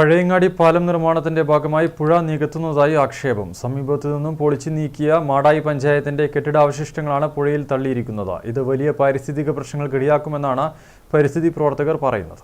പഴയങ്ങാടി പാലം നിർമ്മാണത്തിന്റെ ഭാഗമായി പുഴ നികത്തുന്നതായി ആക്ഷേപം. സമീപത്തു നിന്നും പൊളിച്ചു നീക്കിയ മാടായി പഞ്ചായത്തിന്റെ കെട്ടിടാവശിഷ്ടങ്ങളാണ് പുഴയിൽ തള്ളിയിരിക്കുന്നത്. ഇത് വലിയ പാരിസ്ഥിതിക പ്രശ്നങ്ങൾക്ക് ഇടയാക്കുമെന്നാണ് പരിസ്ഥിതി പ്രവർത്തകർ പറയുന്നത്.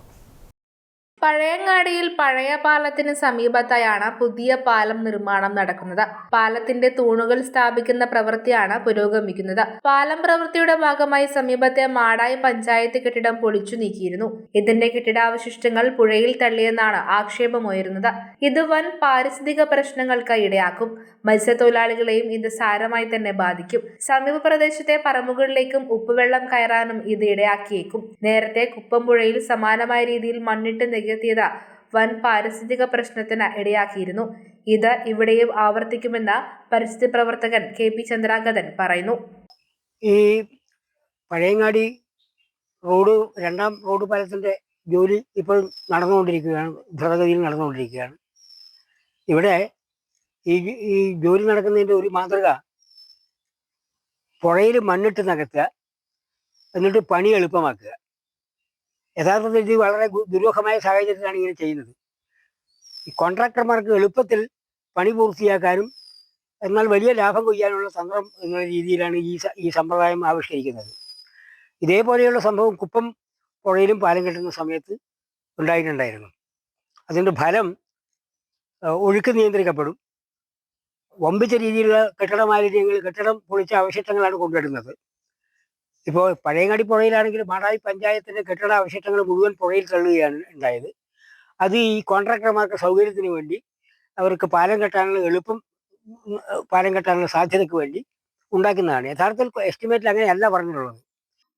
പഴയങ്ങാടിയിൽ പഴയ പാലത്തിന് സമീപത്തായാണ് പുതിയ പാലം നിർമ്മാണം നടക്കുന്നത്. പാലത്തിന്റെ തൂണുകൾ സ്ഥാപിക്കുന്ന പ്രവൃത്തിയാണ് പുരോഗമിക്കുന്നത്. പാലം പ്രവൃത്തിയുടെ ഭാഗമായി സമീപത്തെ മാടായി പഞ്ചായത്ത് കെട്ടിടം പൊളിച്ചു നീക്കിയിരുന്നു. ഇതിന്റെ കെട്ടിടാവശിഷ്ടങ്ങൾ പുഴയിൽ തള്ളിയെന്നാണ് ആക്ഷേപമുയരുന്നത്. ഇത് വൻ പാരിസ്ഥിതിക പ്രശ്നങ്ങൾക്ക് ഇടയാക്കും. മത്സ്യത്തൊഴിലാളികളെയും ഇത് സാരമായി തന്നെ ബാധിക്കും. സമീപ പ്രദേശത്തെ പറമ്പുകളിലേക്കും ഉപ്പുവെള്ളം കയറാനും ഇത് ഇടയാക്കിയേക്കും. നേരത്തെ കുപ്പംപുഴയിൽ സമാനമായ രീതിയിൽ മണ്ണിട്ട് നികത്തിയത് വൻ പാരിസ്ഥിതിക പ്രശ്നത്തിന് ഇടയാക്കിയിരുന്നു. ഇത് ഇവിടെയും ആവർത്തിക്കുമെന്ന് പരിസ്ഥിതി പ്രവർത്തകൻ കെ പി ചന്ദ്രാംഗതൻ പറയുന്നു. ഈ പഴയങ്ങാടി റോഡ് രണ്ടാം റോഡ് പാലത്തിന്റെ ജോലി ഇപ്പോൾ നടന്നുകൊണ്ടിരിക്കുകയാണ് ദ്രുതഗതിയിൽ നടന്നുകൊണ്ടിരിക്കുകയാണ്. ഇവിടെ ഈ ഈ ജോലി നടക്കുന്നതിന്റെ ഒരു മാതൃക പുഴയിൽ മണ്ണിട്ട് നികത്തുക എന്നിട്ട് പണി എളുപ്പമാക്കുക. യഥാർത്ഥത്തിൽ ഇത് വളരെ ദുരൂഹമായ സാഹചര്യത്തിലാണ് ഇങ്ങനെ ചെയ്യുന്നത്. ഈ കോൺട്രാക്ടർമാർക്ക് എളുപ്പത്തിൽ പണി പൂർത്തിയാക്കാനും എന്നാൽ വലിയ ലാഭം കൊയ്യാനുള്ള തന്ത്രം എന്നുള്ള രീതിയിലാണ് ഈ ഈ സമ്പ്രദായം ആവിഷ്കരിക്കുന്നത്. ഇതേപോലെയുള്ള സംഭവം കുപ്പം പുഴയിലും പാലം കെട്ടുന്ന സമയത്ത് ഉണ്ടായിട്ടുണ്ടായിരുന്നു. അതിന്റെ ഫലം ഒഴുക്ക് നിയന്ത്രിക്കപ്പെടും. വമ്പിച്ച രീതിയിലുള്ള കെട്ടിട മാലിന്യങ്ങൾ കെട്ടിടം പൊളിച്ച അവശിഷ്ടങ്ങളാണ് കൊണ്ടുവരുന്നത്. ഇപ്പോൾ പഴയങ്ങാടി പുഴയിലാണെങ്കിൽ മാടായി പഞ്ചായത്തിന്റെ കെട്ടിട അവശിഷ്ടങ്ങൾ മുഴുവൻ പുഴയിൽ തള്ളുകയാണ് ഉണ്ടായത്. അത് ഈ കോൺട്രാക്ടർമാർക്ക് സൗകര്യത്തിന് വേണ്ടി അവർക്ക് പാലം കെട്ടാനുള്ള എളുപ്പം പാലം കെട്ടാനുള്ള സാധ്യതയ്ക്ക് വേണ്ടി ഉണ്ടാക്കുന്നതാണ്. യഥാർത്ഥത്തിൽ എസ്റ്റിമേറ്റിൽ അങ്ങനെയല്ല പറഞ്ഞിട്ടുള്ളത്.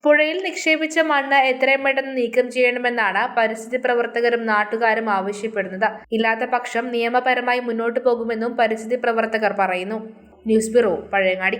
പുഴയിൽ നിക്ഷേപിച്ച മണ്ണ് എത്രയും പെട്ടെന്ന് നീക്കം ചെയ്യണമെന്നാണ് പരിസ്ഥിതി പ്രവർത്തകരും നാട്ടുകാരും ആവശ്യപ്പെടുന്നത്. ഇല്ലാത്ത പക്ഷം നിയമപരമായി മുന്നോട്ടു പോകുമെന്നും പരിസ്ഥിതി പ്രവർത്തകർ പറയുന്നു. News bureau Pazhayangadi.